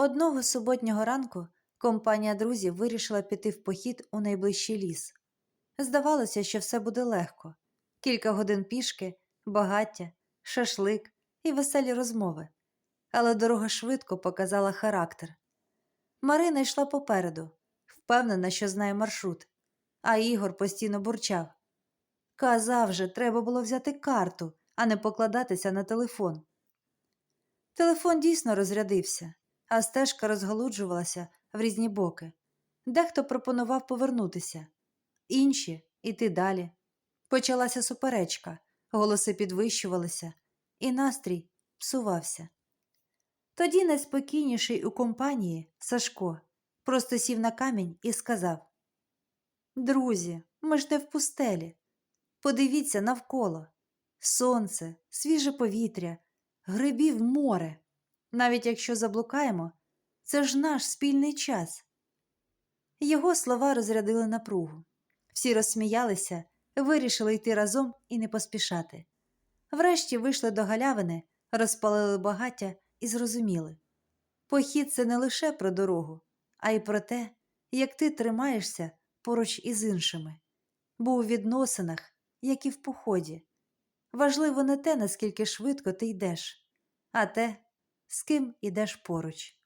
Одного суботнього ранку компанія друзів вирішила піти в похід у найближчий ліс. Здавалося, що все буде легко кілька годин пішки, багаття, шашлик і веселі розмови. Але дорога швидко показала характер. Марина йшла попереду, впевнена, що знає маршрут, а Ігор постійно бурчав. Казав же, треба було взяти карту, а не покладатися на телефон. Телефон дійсно розрядився, а стежка розгалуджувалася в різні боки. Дехто пропонував повернутися, інші іти далі. Почалася суперечка, голоси підвищувалися, і настрій псувався. Тоді найспокійніший у компанії Сашко просто сів на камінь і сказав: Друзі, ми ж не в пустелі. Подивіться навколо сонце, свіже повітря, грибів море. Навіть якщо заблукаємо, це ж наш спільний час. Його слова розрядили напругу. Всі розсміялися, вирішили йти разом і не поспішати. Врешті вийшли до галявини, розпалили багаття і зрозуміли похід це не лише про дорогу, а й про те, як ти тримаєшся поруч із іншими, бо у відносинах, як і в поході, важливо не те, наскільки швидко ти йдеш, а те, з ким ідеш поруч.